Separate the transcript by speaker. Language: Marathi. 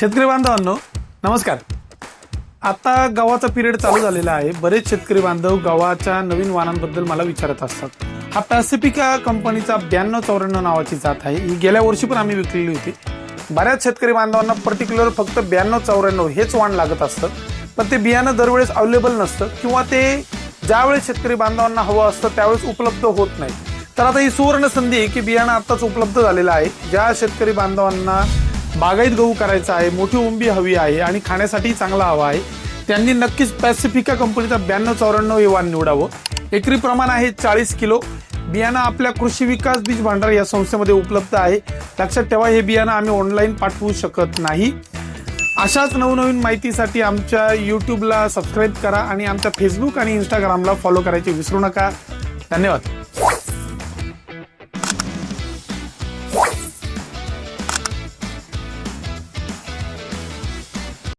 Speaker 1: शेतकरी बांधवांनो नमस्कार. आता गव्हाचा पिरियड चालू झालेला आहे. बरेच शेतकरी बांधव गव्हाच्या नवीन वाहनांबद्दल मला विचारत असतात. हा पॅसिफिका कंपनीचा ब्याण्णव चौऱ्याण्णव नावाची जात आहे. ही गेल्या वर्षी पण आम्ही विकलेली होती. बऱ्याच शेतकरी बांधवांना पर्टिक्युलर फक्त ब्याण्णव चौऱ्याण्णव हेच वाण लागत असतं. पण ते बियाणं दरवेळेस अवेलेबल नसतं किंवा ते ज्यावेळेस शेतकरी बांधवांना हवं असतं त्यावेळेस उपलब्ध होत नाही. तर आता ही सुवर्ण संधी आहे की बियाणं आत्ताच उपलब्ध झालेलं आहे. ज्या शेतकरी बांधवांना बागायत गहू करायचा आहे मोठी उंबी हवी आहे आणि खाण्यासाठी चांगला हवा आहे. त्यांनी नक्कीच पॅसिफिका कंपनीचा ब्याण्णव चौऱ्याण्णव हे वाण निवडावं. एकरी प्रमाण आहे चाळीस किलो. बियाणं आपल्या कृषी विकास बीज भांडार या संस्थेमध्ये उपलब्ध आहे. लक्षात ठेवा हे बियाणं आम्ही ऑनलाईन पाठवू शकत नाही. अशाच नवनवीन माहितीसाठी आमच्या यूट्यूबला सबस्क्राईब करा आणि आमच्या फेसबुक आणि इंस्टाग्रामला फॉलो करायचे विसरू नका. धन्यवाद.